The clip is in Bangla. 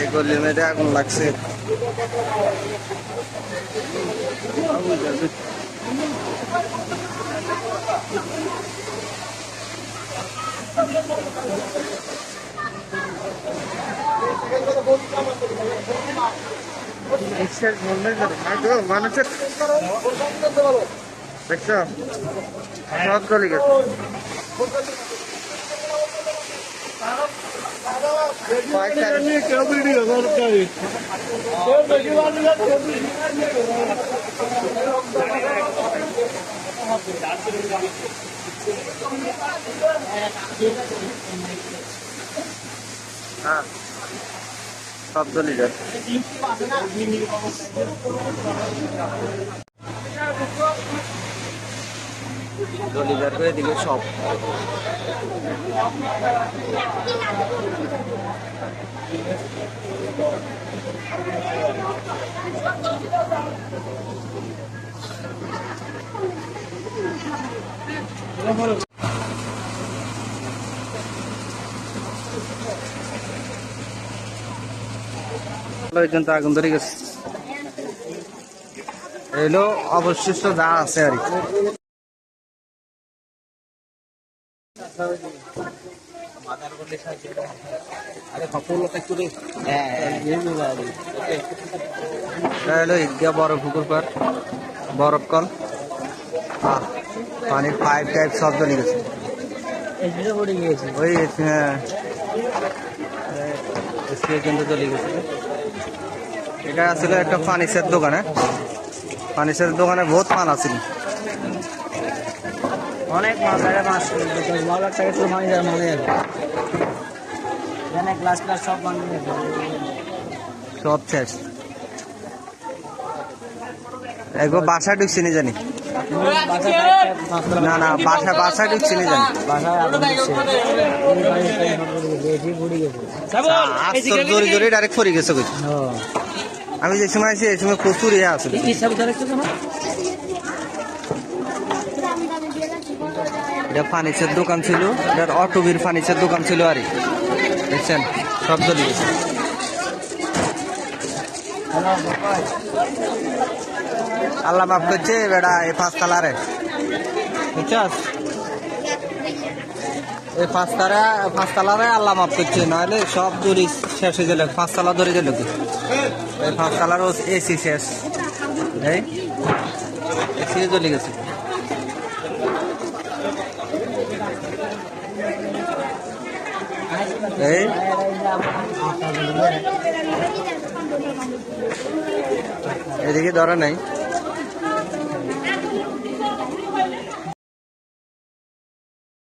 এই গলির আগুন লাগছে। মানুষের দেখছ? সব চলে গেছে। হ্যাঁ যাচ্ছে দলিদার করে দিল সব। পর্যন্ত আগুন ধরে গেছে এলো অবশিষ্ট যা আছে আর কি হলো ঈদগাহ বড় পুকুর পার বরফ কল। পানির পাইপ টাইপ সব চলে গেছে। ওই হ্যাঁ। কিন্তু চলে গেছে। এটা আসলে একটা ফার্নিচার দোকান হ্যাঁ? ফার্নিচার দোকানে বহুত পান আছিল। অনেক মাছ আগে মাছ দশ বারো লাখ টাকা শুধু যায় এখানে গ্লাস গ্লাস সব বানিয়ে সব শেষ। এগো বাসা ঢুকছি নি জানি। না না বাসা বাসা ঢুকছি নি জানি। আস্তর জোরে জোরে ডাইরেক্ট পড়ে গেছে আমি যে সময় আছি এই সময় প্রচুর ইয়ে আছে কি সব ধরে একটু শোনো? এটা ফার্নিচার দোকান ছিল, এটার অটোবির ফার্নিচার দোকান ছিল আর। দেখছেন, সব চলে গেছে। আল্লাহ মাফ করছে, বেড়া এই পাঁচ কালারে বুঝছস? এই পাঁচ তালারে আল্লাহ মাফ করছে, নাহলে সব দড়ি শেষ হয়ে গেল। পাঁচ তালা ধরে গেল কি? এই পাঁচ তালার এসি শেষ। এই এসি চলে গেছে। এই? এদিকে ধরা নাই।